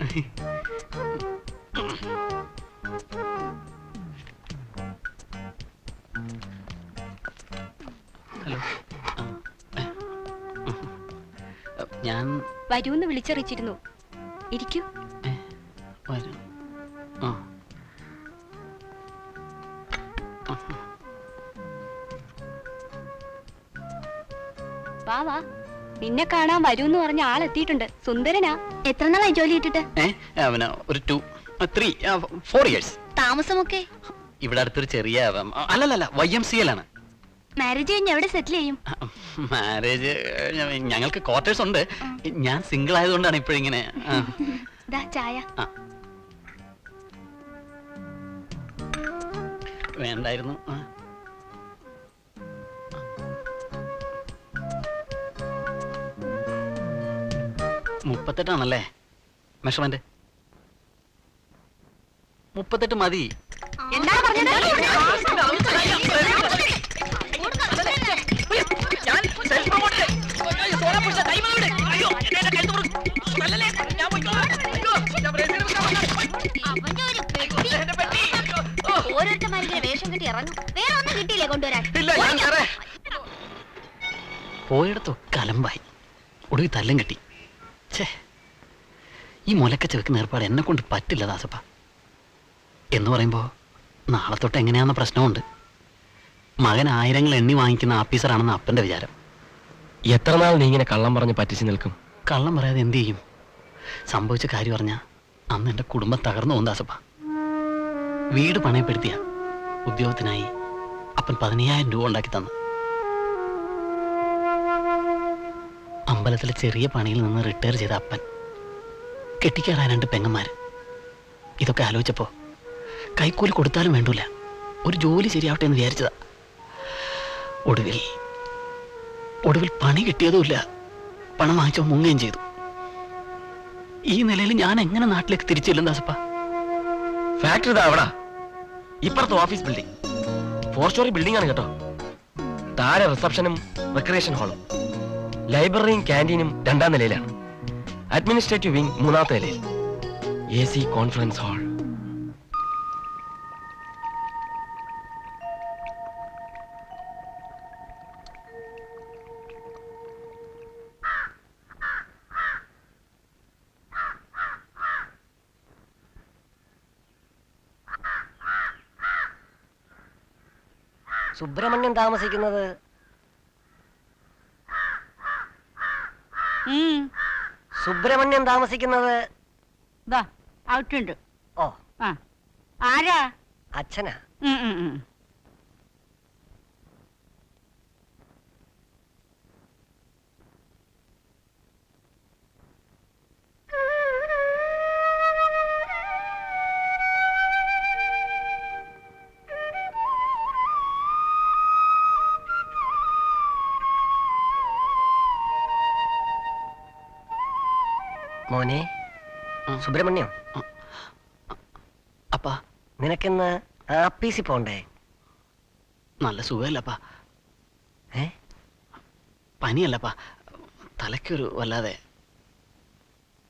Hehehe ഞാൻ വരൂന്ന് വിളിച്ചറിയിച്ചിരുന്നു. ഇരിക്കൂ. വരും. ആ. വാ വാ. നിന്നെ കാണാൻ വരൂന്ന് പറഞ്ഞ ആളെത്തിയിട്ടുണ്ട് സുന്ദരനാ. എത്ര നാളായി ജോലി ഇട്ടിട്ട്? ഏ അവന് ഒരു ടു ത്രീ ഫോർ ഇയേഴ്സ്. താമസമൊക്കെ? ഇവിടെ അടുത്തൊരു ചെറിയ അല്ലല്ല അല്ലല്ലല്ല വൈ എം സി എൽ ആണ്. മാരേജ് കഴിഞ്ഞ് എവിടെ സെറ്റിൽ ചെയ്യും? മാരേജ് ഞങ്ങൾക്ക് ക്വാർട്ടേഴ്സ് ഉണ്ട്. ഞാൻ സിംഗിൾ ആയതുകൊണ്ടാണ് ഇപ്പോഴിങ്ങനെ. ചായ. വേണ്ടായിരുന്നു. മുപ്പത്തെട്ടാണല്ലേ? മെഷർമെന്റ് മുപ്പത്തെട്ട് മതി. ഓരോരുത്തന്മാരിങ്ങനെ വേഷം കെട്ടി ഇറങ്ങും. വേറെ ഒന്നും കിട്ടിയില്ലേ കൊണ്ടുവരാൻ. പോയിടത്തൊക്കെ അലമ്പായി. ഒടുവിൽ തല്ലം കിട്ടി. ഛേ ഈ മുലക്കച്ച വെക്കുന്ന ഏർപ്പാട് എന്നെ കൊണ്ട് പറ്റില്ല ദാസപ്പ. എന്ന് പറയുമ്പോൾ നാളെ തൊട്ട് എങ്ങനെയാണെന്ന പ്രശ്നമുണ്ട്. മകൻ ആയിരങ്ങൾ എണ്ണി വാങ്ങിക്കുന്ന ആഫീസറാണെന്ന് അപ്പന്റെ വിചാരം. എത്ര നാൾ നീ ഇങ്ങനെ കള്ളം പറഞ്ഞ് പറ്റിച്ചു നിൽക്കും? കള്ളം പറയാതെ എന്ത് ചെയ്യും? സംഭവിച്ച കാര്യം പറഞ്ഞാ അന്ന് എന്റെ കുടുംബം തകർന്നു പോകും ദാസപ്പ. വീട് പണയപ്പെടുത്തിയ ഉദ്യോഗത്തിനായി അപ്പൻ പതിനയ്യായിരം രൂപ ഉണ്ടാക്കി തന്നു. അമ്പലത്തിലെ ചെറിയ പണിയിൽ നിന്ന് റിട്ടയർ ചെയ്ത അപ്പൻ. കെട്ടിക്കയറാൻ രണ്ട് പെങ്ങന്മാർ ഇതൊക്കെ ആലോചിച്ചപ്പോ കൈക്കൂലി കൊടുത്താലും വേണ്ടൂല. ഒരു ജോലി ശരിയാവട്ടെ എന്ന് വിചാരിച്ചതാ. ഒടുവിൽ ഒടുവിൽ പണി കിട്ടിയതുമില്ല പണം വാങ്ങിച്ചോ മുങ്ങുകയും ചെയ്തു. ഈ നിലയിൽ ഞാൻ എങ്ങനെ നാട്ടിലേക്ക് തിരിച്ചില്ല ദാസപ്പ? ഫാക്ടറി ഇതാ ഇപ്പുറത്ത് office building four storey building ആണ് കേട്ടോ. താഴെ റിസപ്ഷനും റിക്രിയേഷൻ ഹാളും ലൈബ്രറിയും ക്യാന്റീനും രണ്ടാം നിലയിലാണ്. അഡ്മിനിസ്ട്രേറ്റീവ് വിംഗ് മൂന്നാമത്തെ നിലയിൽ. A C conference hall Subramaniam താമസിക്കുന്നത്? സുബ്രഹ്മണ്യം താമസിക്കുന്നത്? ഔട്ടുണ്ട് ഓ. ആരാ? അച്ഛനാ? മോനെ. സുബ്രഹ്മണ്യം അപ്പാ. നിനക്കിന്ന് ആപ്പീസിൽ പോണ്ടേ? നല്ല സുഖമല്ലപ്പാ. ഏ? പനിയല്ലപ്പാ. തലയ്ക്കൊരു വല്ലാതെ.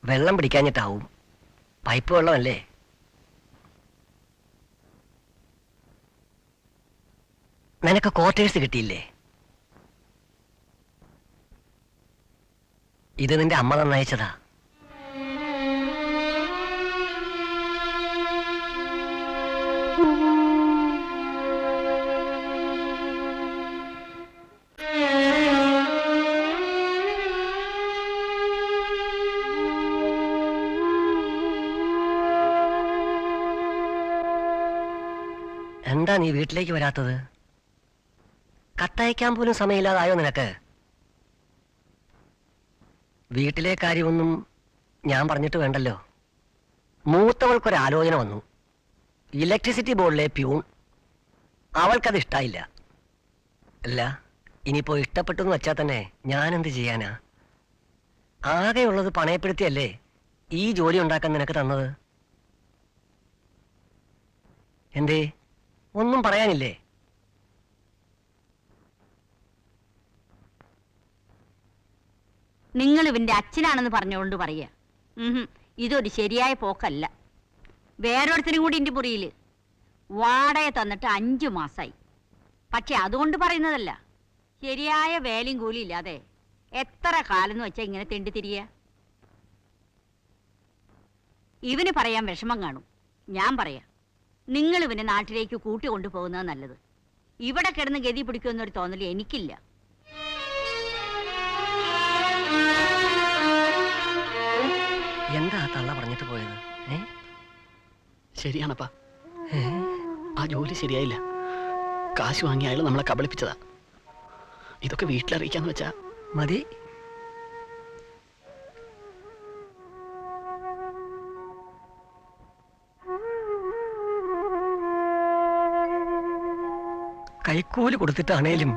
വെള്ളം പിടിക്കാഞ്ഞിട്ടാവും. പൈപ്പ് വെള്ളമല്ലേ? നിനക്ക് ക്വാർട്ടേഴ്സ് കിട്ടിയില്ലേ? ഇത് നിന്റെ അമ്മ നന്നയച്ചതാ. എന്താ നീ വീട്ടിലേക്ക് വരാത്തത്? കത്തയക്കാൻ പോലും സമയമില്ലാതായോ നിനക്ക്? വീട്ടിലെ കാര്യമൊന്നും ഞാൻ പറഞ്ഞിട്ട് വേണ്ടല്ലോ. മൂത്തവൾക്കൊരാലോചന വന്നു. ഇലക്ട്രിസിറ്റി ബോർഡിലെ പ്യൂൺ. അവൾക്കത് ഇഷ്ടായില്ല. അല്ല ഇനിയിപ്പോ ഇഷ്ടപ്പെട്ടു എന്ന് വെച്ചാൽ തന്നെ ഞാൻ എന്ത് ചെയ്യാനാ? ആകെയുള്ളത് പണയപ്പെടുത്തിയല്ലേ ഈ ജോലി ഉണ്ടാക്കാൻ നിനക്ക് തന്നത്? എന്തേ? ഒന്നും പറയാനില്ലേ? നിങ്ങൾ ഇവന്റെ അച്ഛനാണെന്ന് പറഞ്ഞുകൊണ്ട് പറയുക. ഇതൊരു ശരിയായ പോക്കല്ല. വേറൊരുത്തരും കൂടി ഇന്റെ മുറിയിൽ വാടക തന്നിട്ട് അഞ്ചു മാസായി. പക്ഷെ അതുകൊണ്ട് പറയുന്നതല്ല. ശരിയായ വേലയും കൂലി ഇല്ലാതെ എത്ര കാലം എന്ന് വെച്ചാ ഇങ്ങനെ തെണ്ടി തിരിയ? ഇവന് പറയാൻ വിഷമം കാണും. ഞാൻ പറയാം. നിങ്ങൾ ഇവനെ നാട്ടിലേക്ക് കൂട്ടി കൊണ്ടുപോകുന്നത് നല്ലത്. ഇവിടെ കിടന്ന് ഗതി പിടിക്കുമെന്നൊരു തോന്നൽ എനിക്കില്ല. എന്താ ആ തള്ള പറഞ്ഞിട്ട് പോയത്? ഏ? ശരിയാണപ്പാ. ആ ജോലി ശരിയായില്ല. കാശ് വാങ്ങിയ അയാൾ നമ്മളെ കബളിപ്പിച്ചതാ. ഇതൊക്കെ വീട്ടിലറിയിക്കാന്ന് വെച്ചാ മതി. കൈക്കൂലി കൊടുത്തിട്ടാണേലും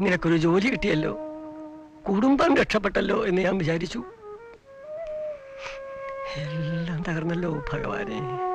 നിനക്കൊരു ജോലി കിട്ടിയല്ലോ? കുടുംബം രക്ഷപ്പെട്ടല്ലോ എന്ന് ഞാൻ വിചാരിച്ചു. എല്ലാം തകർന്നല്ലോ ഭഗവാനെ.